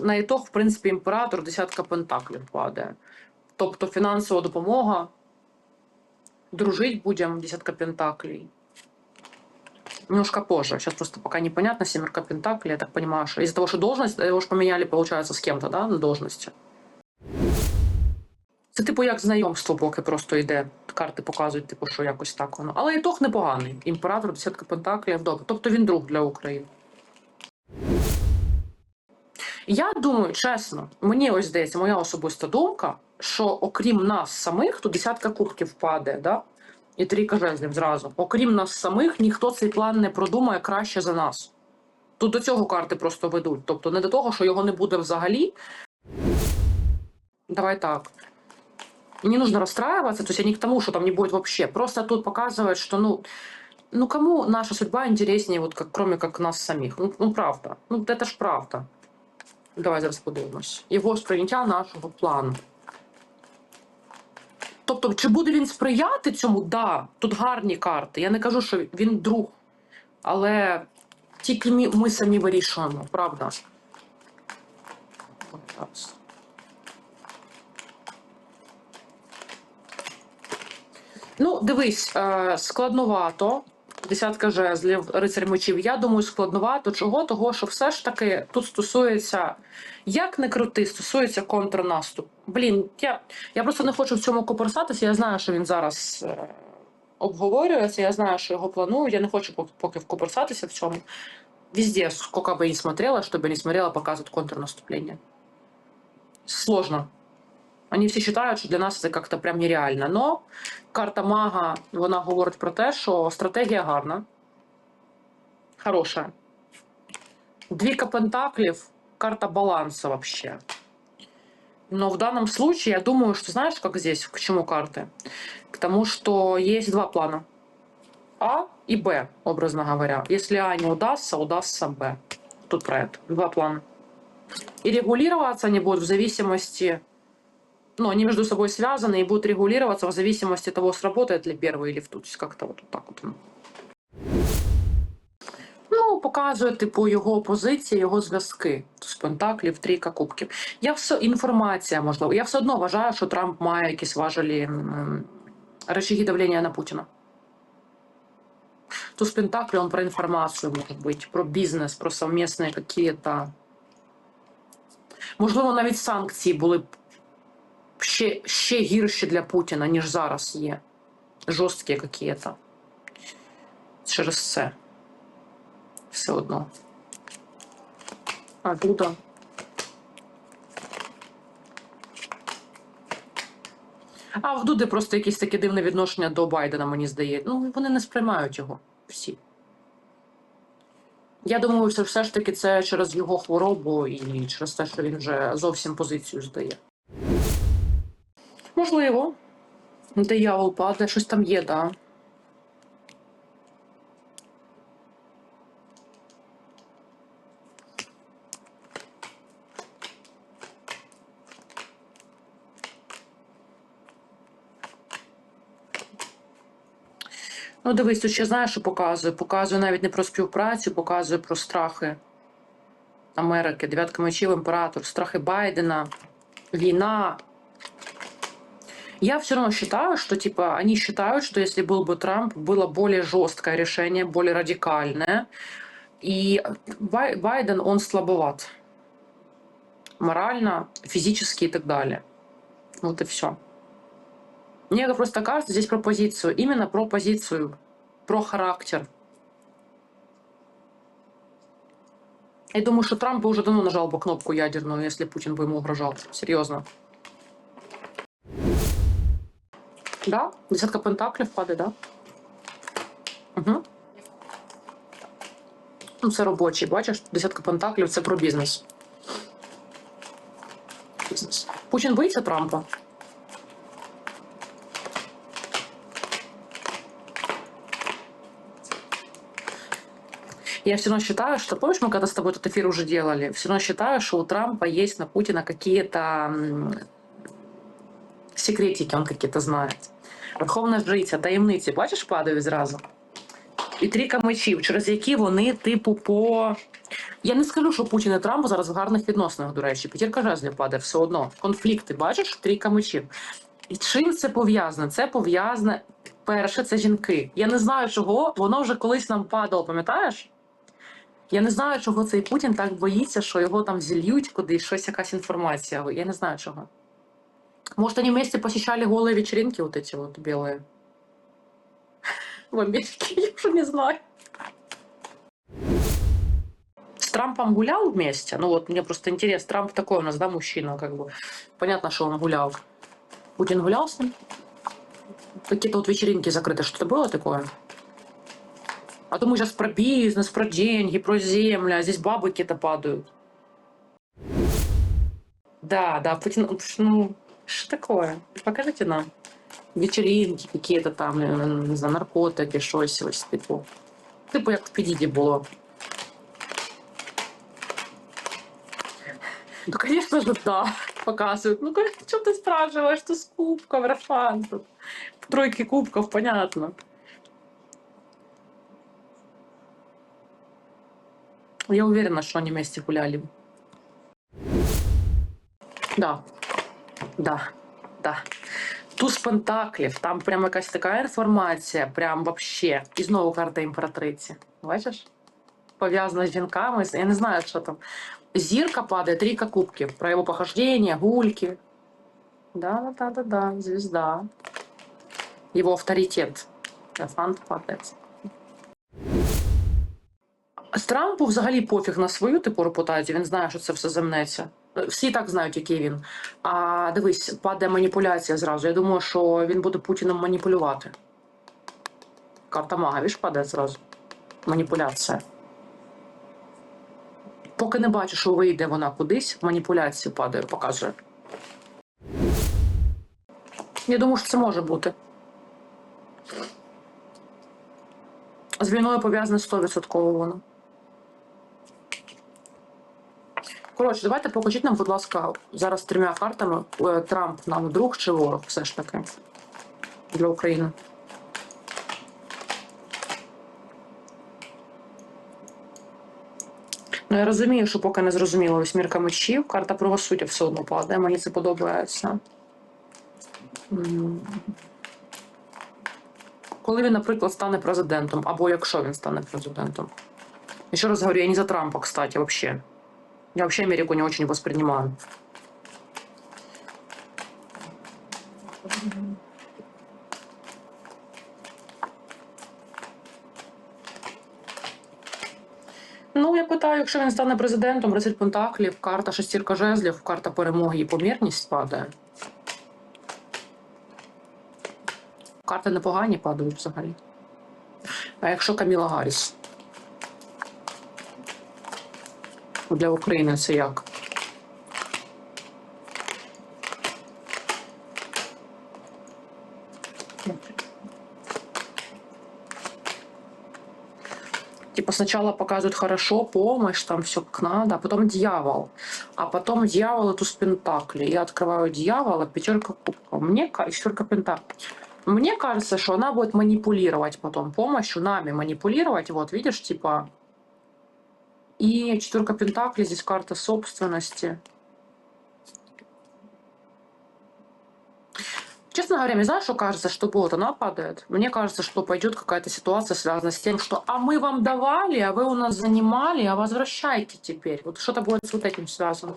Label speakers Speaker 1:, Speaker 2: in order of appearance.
Speaker 1: На ітог, в принципі, імператор десятка пентаклів падає. Тобто фінансова допомога. Дружить будем, десятка пентаклей. Немножко позже. Сейчас просто пока непонятно. Семерка пентаклей, я так понимаю, что из-за того, что должность, его же поменяли, получается, с кем-то, да, на должности. Це, типу, як знайомство, поки просто йде. Карти показують, типу, що якось так воно. Але ітог непоганий. Імператор, десятка пентаклів, добре. Тобто він друг для України. Я думаю, чесно, мені ось здається, моя особиста думка, що окрім нас самих, тут десятка кубків падає, да? і трійка жезлів зразу. Окрім нас самих, ніхто цей план не продумає краще за нас. Тут до цього карти просто ведуть. Тобто не до того, що його не буде взагалі. Давай так. Не нужно расстраиваться, то есть они к тому, что там не будет вообще. Просто тут показывает, что, ну, ну кому наша судьба интереснее, вот как, кроме как нас самих. Ну, ну правда. Ну, это ж правда. Давай зараз подивимось. Його сприйняття нашого плану. Тобто, чи буде він сприяти цьому? Да, тут гарні карти. Я не кажу, що він друг. Але тільки ми, ми самі вирішуємо, правда? Ну, дивись, е, складновато Десятка жезлів, рицарь мечів. Я думаю, складновато. Чого? Того, що все ж таки тут стосується, як не крути, стосується контрнаступ. Блін, я, я просто не хочу в цьому копорсатися. Я знаю, що він зараз е, обговорюється, я знаю, що його планують. Я не хочу пок- поки вкопорсатися в цьому. Везде, сколько бы я ни смотрела, чтобы не смотрела, показывают контрнаступление. Сложно. Они всі считают, що для нас це как-то прям нереально. Но карта мага вона говорить про те, що стратегія гарна, хороша. Двійка пентаклів, карта баланса вообще. Но в данном случае я думаю, что знаешь, как здесь, к чему карты? К тому, что есть два плана. А и Б, образно говоря. Если А не удастся, удастся Б. Тут про это. Два плана. И регулироваться они будут в зависимости ну, они между собой связаны и будут регулироваться в зависимости от того, сработает ли первый или второй. То есть как-то вот так от. воно. Ну, показує, типу, його позиції, його зв'язки з Пентаклів, трійка кубків. Я все інформація, можливо. Я все одно вважаю, що Трамп має якісь важелі м, рычаги давлення на Путіна. Туз Пентаклі, он про інформацію може бути, про бізнес, про совмісні какие-то. Можливо, навіть санкції були б ще, ще гірші для Путіна, ніж зараз є. Жорсткі какие-то. Через це. Все одно. А Дуда. А в Дуди просто якесь таке дивне відношення до Байдена, мені здається. Ну, вони не сприймають його всі. Я думаю, що все ж таки це через його хворобу і через те, що він вже зовсім позицію здає. Можливо. Диявол падає, щось там є, да. Ну, дивись, тут ще знаєш, що показує. Показує навіть не про співпрацю, показує про страхи Америки, дев'ятка мечів, імператор, страхи Байдена, війна, я все равно считаю, что типа они считают, что если был бы Трамп, было более жесткое решение, более радикальное. И Бай- Байден, он слабоват. Морально, физически и так далее. Вот и все. Мне просто кажется, здесь про позицию. Именно про позицию. Про характер. Я думаю, что Трамп бы уже давно нажал бы кнопку ядерную, если Путин бы ему угрожал. Серьезно. Да? Десятка пентаклів падає, да? Угу. Ну, це робочий, бачиш? Десятка пентаклів це про бізнес. Бізнес. Путін боїться Трампа. Я все равно считаю, что, помнишь, мы когда с тобой этот эфир уже делали, все равно считаю, что у Трампа есть на Путина какие-то м, секретики, он какие-то знает. Верховна жриця, таємниці, бачиш, падають зразу. І трійка мечів, через які вони, типу, по Я не скажу, що Путін і Трамп зараз в гарних відносинах, до речі. П'ятірка жезлів падає все одно. Конфлікти, бачиш, трійка мечів. І чим це пов'язане? Це пов'язане перше, це жінки. Я не знаю, чого воно вже колись нам падало, пам'ятаєш? Я не знаю, чого цей Путін так боїться, що його там зільють кудись, щось якась інформація. Я не знаю чого. Может, они вместе посещали голые вечеринки вот эти вот белые? В Америке, я уже не знаю. С Трампом гулял вместе? Ну вот, мне просто интересно, Трамп такой у нас, да, мужчина, как бы. Понятно, что он гулял. Путин гулял с ним? Какие-то вот вечеринки закрыты, что-то было такое? А то мы сейчас про бизнес, про деньги, про землю, а здесь бабы какие-то падают. Да, да, Путин, ну, что такое? Покажите нам. Вечеринки какие-то там, е, не знаю, наркотики, щось ось типу. Типу, як в Підіді було. Ну, конечно же, да, показывают. Ну, что ты спрашиваешь, что с кубком, Рафан? Тут тройки кубков, понятно. Я уверена, что они вместе гуляли. Да, да, да. Туз Пентаклів, там прям якась така інформація, прям вообще. І знову карта імператриці. Бачиш? Пов'язана з жінками. Я не знаю, що там. Зірка падає, трійка кубків. Про його похождення, гульки. Да, да, да, да, звезда. Його авторитет. Фант падає. З Трампу взагалі пофіг на свою типу репутацію. Він знає, що це все земнеться. Всі так знають, який він. А дивись, падає маніпуляція зразу. Я думаю, що він буде Путіним маніпулювати. Карта мага, віж, падає зразу. Маніпуляція. Поки не бачу, що вийде вона кудись, маніпуляція падає, показує. Я думаю, що це може бути. З війною пов'язане 100% воно. Коротше, давайте покажіть нам, будь ласка, зараз трьома картами е, Трамп нам друг чи ворог все ж таки для України. Ну, я розумію, що поки не зрозуміло восьмірка мечів, карта правосуддя все одно падає, мені це подобається. Коли він, наприклад, стане президентом, або якщо він стане президентом. Еще раз говорю, я не за Трампа, кстати, вообще. Я вообще Америку не очень воспринимаю. Ну, я питаю, якщо він стане президентом, рицарь Пентаклів, карта шестірка жезлів, карта перемоги і помірність падає. Карти непогані падають взагалі. А якщо Каміла Гарріс? Для України це як? Типа сначала показывают хорошо, помощь, там все как надо, а потом дьявол. А потом дьявол и туз пентаклей. Я открываю дьявола, пятерка кубков. Мне ка- четверка пентаклей. Мне кажется, что она будет манипулировать потом помощью, нами манипулировать. Вот, видишь, типа... И четверка пентаклей, здесь карта собственности. Честно говоря, мне знаешь, что кажется, что вот она падает? Мне кажется, что пойдет какая-то ситуация, связанная с тем, что «а мы вам давали, а вы у нас занимали, а возвращайте теперь». Вот что-то будет с вот этим связано.